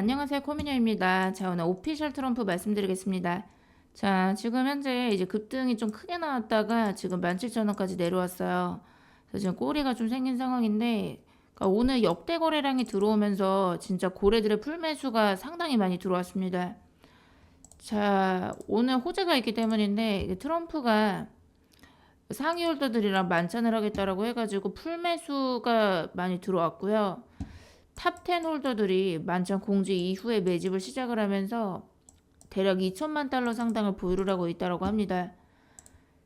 안녕하세요. 코미녀입니다. 자, 오늘 오피셜 트럼프 말씀드리겠습니다. 자, 지금 현재 이제 급등이 좀 크게 나왔다가 지금 17,000원까지 내려왔어요. 그래서 지금 꼬리가 좀 생긴 상황인데, 그러니까 오늘 역대 거래량이 들어오면서 진짜 고래들의 풀매수가 상당히 많이 들어왔습니다. 자, 오늘 호재가 있기 때문인데, 트럼프가 상위 홀더들이랑 만찬을 하겠다라고 해가지고 풀매수가 많이 들어왔고요. 탑10 홀더들이 만찬 공지 이후에 매집을 시작을 하면서 대략 2천만 달러 상당을 보유를 하고 있다고 합니다.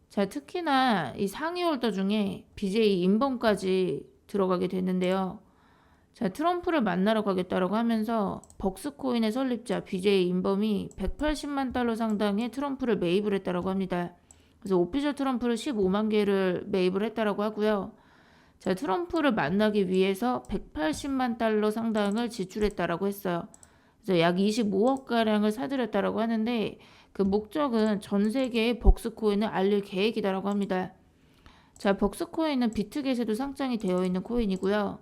자, 특히나 이 상위 홀더 중에 BJ 인범까지 들어가게 됐는데요. 자, 트럼프를 만나러 가겠다라고 하면서 벅스코인의 설립자 BJ 인범이 180만 달러 상당의 트럼프를 매입을 했다라고 합니다. 그래서 오피셜 트럼프를 15만 개를 매입을 했다라고 하고요. 자, 트럼프를 만나기 위해서 180만 달러 상당을 지출했다라고 했어요. 그래서 약 25억 가량을 사들였다라고 하는데 그 목적은 전 세계에 벅스코인을 알릴 계획이다라고 합니다. 자, 벅스코인은 비트겟에도 상장이 되어 있는 코인이고요.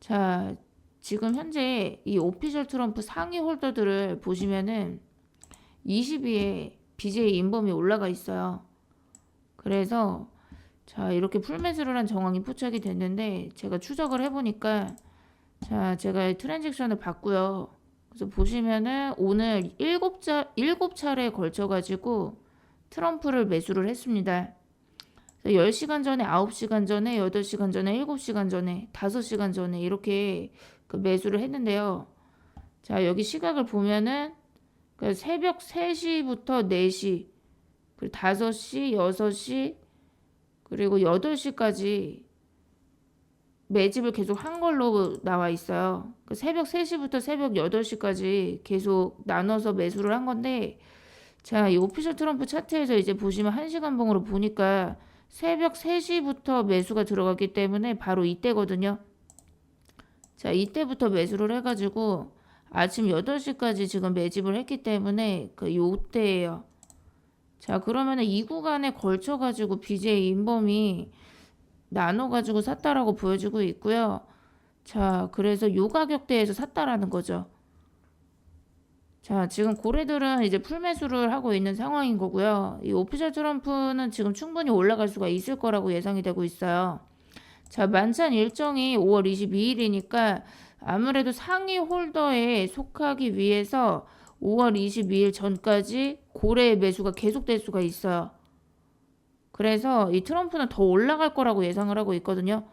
자, 지금 현재 이 오피셜 트럼프 상위 홀더들을 보시면은 20위에 BJ 인범이 올라가 있어요. 그래서 자, 이렇게 풀매수를 한 정황이 포착이 됐는데 제가 추적을 해보니까 자, 제가 트랜잭션을 봤고요. 그래서 보시면은 오늘 일곱 자 일곱 차례에 걸쳐 가지고 트럼프를 매수를 했습니다. 10시간 전에, 9시간 전에, 8시간 전에, 7시간 전에, 5시간 전에 이렇게 그 매수를 했는데요. 자, 여기 시각을 보면은 그 새벽 3시부터 4시, 그리고 5시, 6시, 그리고 8시까지 매집을 계속 한 걸로 나와 있어요. 그 새벽 3시부터 새벽 8시까지 계속 나눠서 매수를 한 건데, 자, 이 오피셜 트럼프 차트에서 이제 보시면 1시간 봉으로 보니까 새벽 3시부터 매수가 들어갔기 때문에 바로 이때거든요. 자, 이때부터 매수를 해가지고 아침 8시까지 지금 매집을 했기 때문에 그 요때예요. 자, 그러면은 이 구간에 걸쳐가지고 BJ 인범이 나눠가지고 샀다라고 보여지고 있고요. 자, 그래서 요 가격대에서 샀다라는 거죠. 자, 지금 고래들은 이제 풀매수를 하고 있는 상황인 거고요. 이 오피셜 트럼프는 지금 충분히 올라갈 수가 있을 거라고 예상이 되고 있어요. 자, 만찬 일정이 5월 22일이니까 아무래도 상위 홀더에 속하기 위해서 5월 22일 전까지 고래의 매수가 계속될 수가 있어요. 그래서 이 트럼프는 더 올라갈 거라고 예상을 하고 있거든요.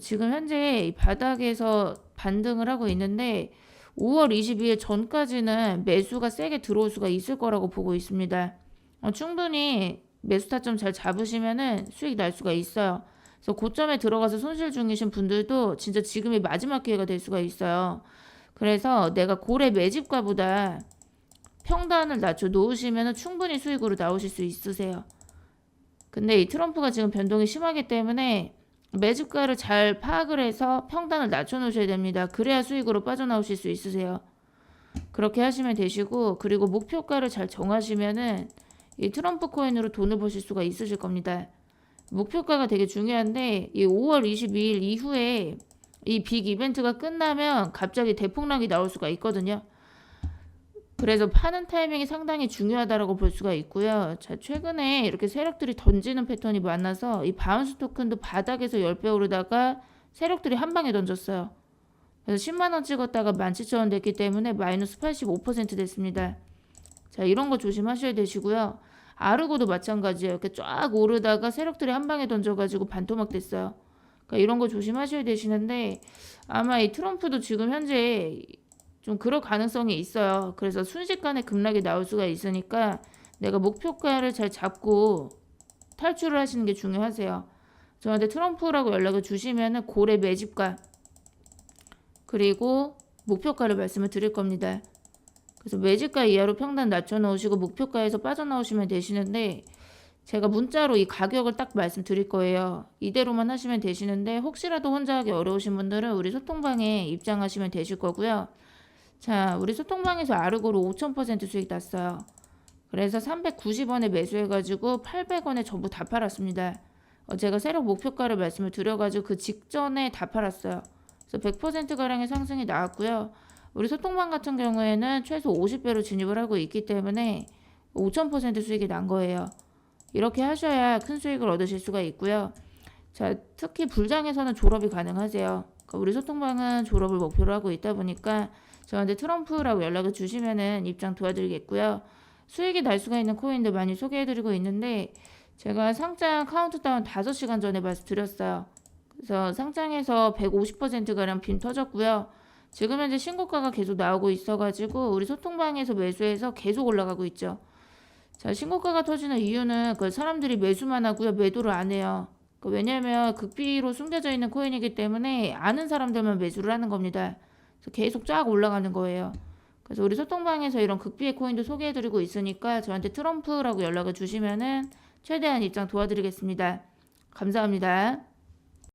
지금 현재 이 바닥에서 반등을 하고 있는데 5월 22일 전까지는 매수가 세게 들어올 수가 있을 거라고 보고 있습니다. 어, 충분히 매수 타점 잘 잡으시면은 수익 날 수가 있어요. 그래서 고점에 들어가서 손실 중이신 분들도 진짜 지금이 마지막 기회가 될 수가 있어요. 그래서 내가 고래 매집가보다 평단을 낮춰 놓으시면 충분히 수익으로 나오실 수 있으세요. 근데 이 트럼프가 지금 변동이 심하기 때문에 매집가를 잘 파악을 해서 평단을 낮춰 놓으셔야 됩니다. 그래야 수익으로 빠져나오실 수 있으세요. 그렇게 하시면 되시고 그리고 목표가를 잘 정하시면은 이 트럼프 코인으로 돈을 버실 수가 있으실 겁니다. 목표가가 되게 중요한데 이 5월 22일 이후에 이 빅 이벤트가 끝나면 갑자기 대폭락이 나올 수가 있거든요. 그래서 파는 타이밍이 상당히 중요하다라고 볼 수가 있고요. 자, 최근에 이렇게 세력들이 던지는 패턴이 많아서 이 바운스 토큰도 바닥에서 10배 오르다가 세력들이 한 방에 던졌어요. 그래서 10만 원 찍었다가 17,000원 됐기 때문에 마이너스 85% 됐습니다. 자, 이런 거 조심하셔야 되시고요. 아르고도 마찬가지예요. 이렇게 쫙 오르다가 세력들이 한 방에 던져가지고 반토막 됐어요. 그러니까 이런 거 조심하셔야 되시는데 아마 이 트럼프도 지금 현재 좀 그럴 가능성이 있어요. 그래서 순식간에 급락이 나올 수가 있으니까 내가 목표가를 잘 잡고 탈출을 하시는 게 중요하세요. 저한테 트럼프라고 연락을 주시면은 고래 매집가 그리고 목표가를 말씀을 드릴 겁니다. 그래서 매집가 이하로 평단 낮춰 놓으시고 목표가에서 빠져나오시면 되시는데 제가 문자로 이 가격을 딱 말씀드릴 거예요. 이대로만 하시면 되시는데 혹시라도 혼자 하기 어려우신 분들은 우리 소통방에 입장하시면 되실 거고요. 자, 우리 소통방에서 아르고로 5,000% 수익 났어요. 그래서 390원에 매수해가지고 800원에 전부 다 팔았습니다. 어, 제가 새로 목표가를 말씀을 드려가지고 그 직전에 다 팔았어요. 그래서 100%가량의 상승이 나왔고요. 우리 소통방 같은 경우에는 최소 50배로 진입을 하고 있기 때문에 5,000% 수익이 난 거예요. 이렇게 하셔야 큰 수익을 얻으실 수가 있고요. 자, 특히 불장에서는 졸업이 가능하세요. 그러니까 우리 소통방은 졸업을 목표로 하고 있다 보니까 저한테 트럼프라고 연락을 주시면은 입장 도와드리겠고요. 수익이 날 수가 있는 코인들 많이 소개해드리고 있는데 제가 상장 카운트다운 5시간 전에 말씀드렸어요. 그래서 상장에서 150%가량 빔 터졌고요. 지금 현재 신고가가 계속 나오고 있어가지고 우리 소통방에서 매수해서 계속 올라가고 있죠. 자, 신고가가 터지는 이유는 그 사람들이 매수만 하고요. 매도를 안 해요. 그 왜냐하면 극비로 숨겨져 있는 코인이기 때문에 아는 사람들만 매수를 하는 겁니다. 그래서 계속 쫙 올라가는 거예요. 그래서 우리 소통방에서 이런 극비의 코인도 소개해드리고 있으니까 저한테 트럼프라고 연락을 주시면은 최대한 입장 도와드리겠습니다. 감사합니다.